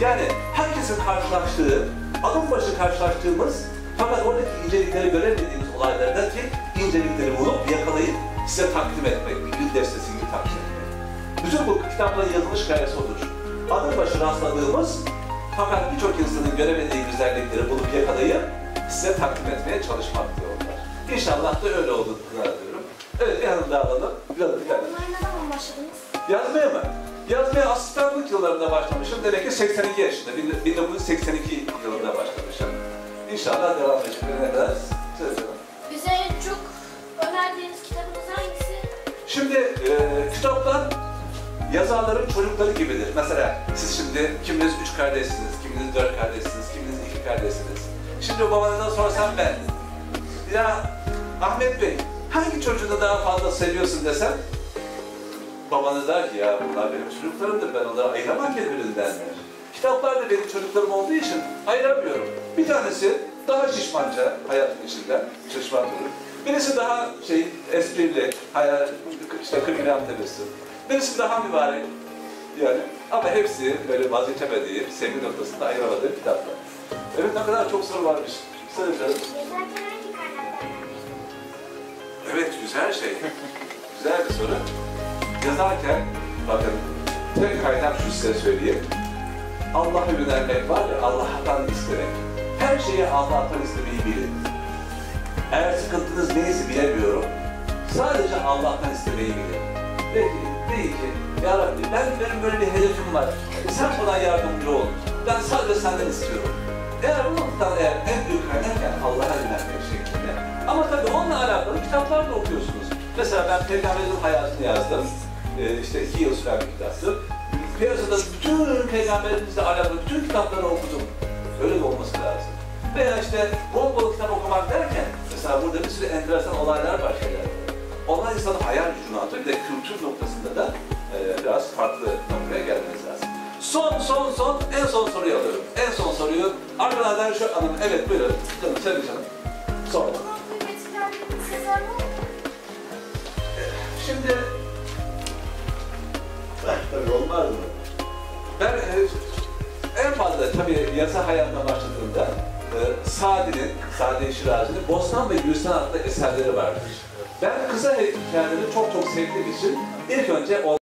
Yani herkesin karşılaştığı, adım başı karşılaştığımız fakat oradaki incelikleri göremediğimiz olaylardaki incelikleri bulup yakalayıp size takdim etmek, bir destesi gibi takdim etmek. Bütün bu kitapların yazılış gayesi odur. Adım başı rastladığımız fakat birçok insanın göremediği güzellikleri bulup yakalayıp size takdim etmeye çalışmak diyorlar. İnşallah da öyle olduğunu diyorum. Evet bir hanım daha alalım. Bir hanım bir tane. Bunlar ne zaman başladınız? Yazmaya mı? Yazmaya asistanlık yıllarında başlamışım. Demek ki 82 yaşında, bin- 1982 yılında başlamışım. İnşallah devam edecek. Ne kadar? Canım. Bize en çok önerdiğiniz kitabınız hangisi? Şimdi e, kitaplar yazarların çocukları gibidir. Mesela siz şimdi kiminiz üç kardeşsiniz, kiminiz dört kardeşsiniz, kiminiz iki kardeşsiniz. Şimdi babanızdan sorsam ben, ya Ahmet Bey hangi çocuğunu daha fazla seviyorsun desem, babanız der ki ya bunlar benim çocuklarımdır, ben onları ayıramam birbirinden der. Kitaplar da benim çocuklarım olduğu için ayıramıyorum. Bir tanesi daha şişmanca hayatın içinde, şişman durur. Birisi daha şey, esprili, hayal, işte 40 gram tebessüm. Birisi daha mübarek. Yani ama hepsi böyle vazgeçemediği, sevgi noktasında ayıramadığım kitaplar. Evet ne kadar çok soru varmış. Söyle. Evet, güzel şey. güzel bir soru. Yazarken, bakın, tek kaynak şu size söyleyeyim. Allah'a yönelmek var ya, Allah'tan istemek. Her şeyi Allah'tan istemeyi bilin. Eğer sıkıntınız neyse bilemiyorum, sadece Allah'tan istemeyi bilin. Peki, deyin ki, Ya Rabbi ben, benim böyle bir hedefim var. Sen bana yardımcı ol. Ben sadece senden istiyorum. Eğer bu noktadan eğer en kitaplar da okuyorsunuz. Mesela ben Peygamberin hayatını yazdım. Ee, işte iki yıl süren bir kitaptı. Piyasada bütün peygamberimizle alakalı bütün kitapları okudum. Öyle de olması lazım. Veya işte bol bol kitap okumak derken, mesela burada bir sürü enteresan olaylar var şeyler. Onlar insanın hayal gücünü artır. Bir de kültür noktasında da e, biraz farklı noktaya gelmeniz lazım. Son, son, son, en son soruyu alıyorum. En son soruyu arkadan şu hanım, evet buyurun. Canım, söyle canım. Şimdi tabii olmaz mı? Ben e, en fazla tabii yasa hayatına başladığımda e, Sadi'nin, Sadi Şirazi'nin Bostan ve Gülistan adlı eserleri vardır. Ben kısa hikayeleri çok çok sevdiğim için ilk önce o